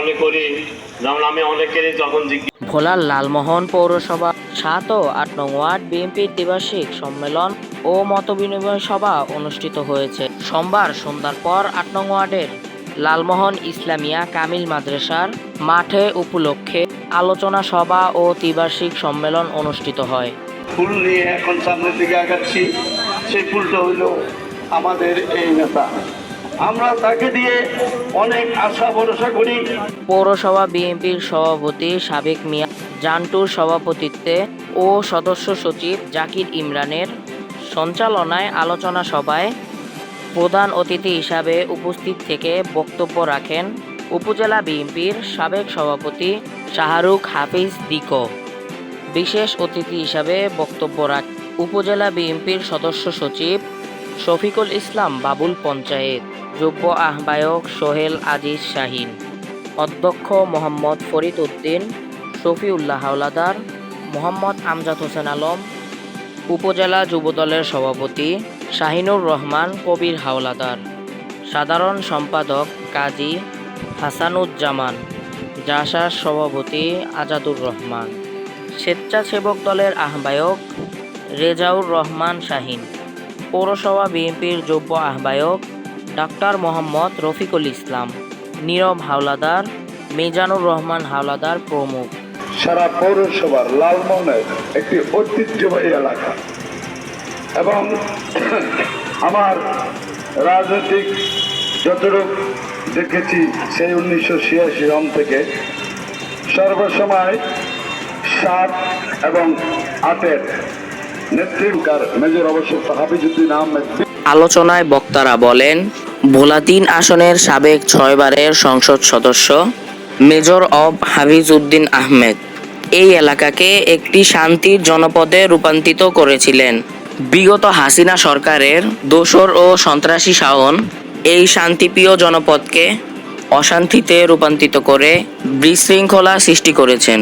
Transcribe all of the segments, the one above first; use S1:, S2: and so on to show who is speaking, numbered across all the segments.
S1: মনে করি যেমন আমি অনেকেরই যখন জিজ্ঞেস
S2: ভোলার লালমোহন পৌরসভা সাত ও আট নং ওয়ার্ড বিএনপির দ্বিবার্ষিক সম্মেলন ও মতবিনিময় সভা অনুষ্ঠিত হয়েছে। সোমবার সন্ধ্যার পর আট নং ওয়ার্ডের লালমোহন ইসলামিয়া কামিল মাদ্রাসার মাঠে উপলক্ষে আলোচনা সভা ও দ্বিবার্ষিক সম্মেলন অনুষ্ঠিত হয়।
S3: ফুল নিয়ে এখন সামনের দিকে আগাচ্ছি। সেই ফুলটা হইল আমাদের এই নেতা। আমরা তাকে দিয়ে অনেক আশা ভরসা করি।
S2: পৌরসভা বিএনপির সভাপতি সাবেক মিয়া জান্টুর সভাপতিত্বে ও সদস্য সচিব জাকির ইমরানের সঞ্চালনায় আলোচনা সভায় প্রধান অতিথি হিসাবে উপস্থিত থেকে বক্তব্য রাখেন উপজেলা বিএনপির সাবেক সভাপতি শাহরুখ হাফিজ দিকো। বিশেষ অতিথি হিসাবে বক্তব্য রাখ উপজেলা বিএনপির সদস্য সচিব শফিকুল ইসলাম বাবুল পঞ্চায়েত। যুগ্ম আহ্বায়ক সোহেল আজিজ শাহিন, অধ্যক্ষ মোহাম্মদ ফরিদ উদ্দিন, শফিউল্লাহ হাওলাদার, মোহাম্মদ আমজাদ হোসেন আলম, উপজেলা যুবদলের সভাপতি শাহিনুর রহমান কবির হাওলাদার, সাধারণ সম্পাদক কাজী হাসানুজ্জামান, জাসার সভাপতি আজাদুর রহমান, স্বেচ্ছাসেবক দলের আহ্বায়ক রেজাউর রহমান শাহিন, পৌরসভা বিএনপির যোগ্য আহ্বায়ক ডাক্তার মোহাম্মদ রফিকুল ইসলাম, নীরব হাওলাদার, মিজানুর রহমান হাওলাদার প্রমুখ।
S3: সারা পৌরসভার লালমোহনের একটি ঐতিহ্যবাহী এলাকা এবং আমার রাজনৈতিক যতটুক দেখেছি সেই উনিশশো ছিয়াশি সন থেকে সর্বসময় সাত এবং আটের নেতৃত্বকার মেজর অবশ্য হাফিজুদ্দিন আহমেদ
S2: আলোচনায় বক্তারা বলেন ভোলা তিন আসনের সাবেক ছয়বারের সংসদ সদস্য মেজর অব হাফিজ উদ্দিন আহমেদ এই এলাকাকে একটি শান্তির জনপদে রূপান্তরিত করেছিলেন। বিগত হাসিনা সরকারের দোসর ও সন্ত্রাসী শাওন এই শান্তিপ্রিয় জনপদকে অশান্তিতে রূপান্তরিত করে বিশৃঙ্খলা সৃষ্টি করেছেন।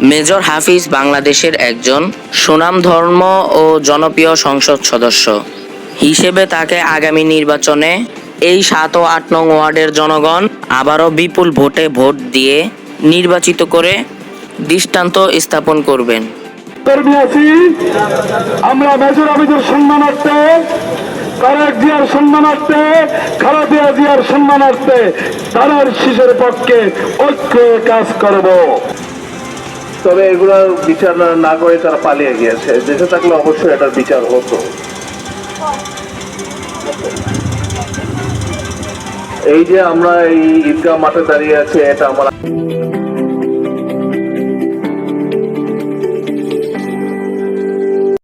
S2: মেজর হাফিজ বাংলাদেশের একজন সুনাম ধর্ম ও জনপ্রিয় সংসদ সদস্য। হিসেবে তাকে আগামী নির্বাচনে এই সাত ও আট নং ওয়ার্ডের জনগণ আবারও বিপুল ভোটে ভোট দিয়ে নির্বাচিত করে দৃষ্টান্ত স্থাপন করবেন।
S3: কর্মী আছি। আমরা মেজর আবিদের সম্মানার্থে তারেক জিয়ার সম্মানার্থে খালাদিয়া জিয়ার সম্মানার্থে তাদের শিশুর পক্ষে ঐক্য কাজ করব।
S4: তবে এগুলোর বিচার না- না করে তারা পালিয়ে গিয়েছে। দেশে থাকলে অবশ্যই এটার বিচার হতো। এই যে আমরা এই ঈদগাহ মাঠে দাঁড়িয়ে আছি এটা আমার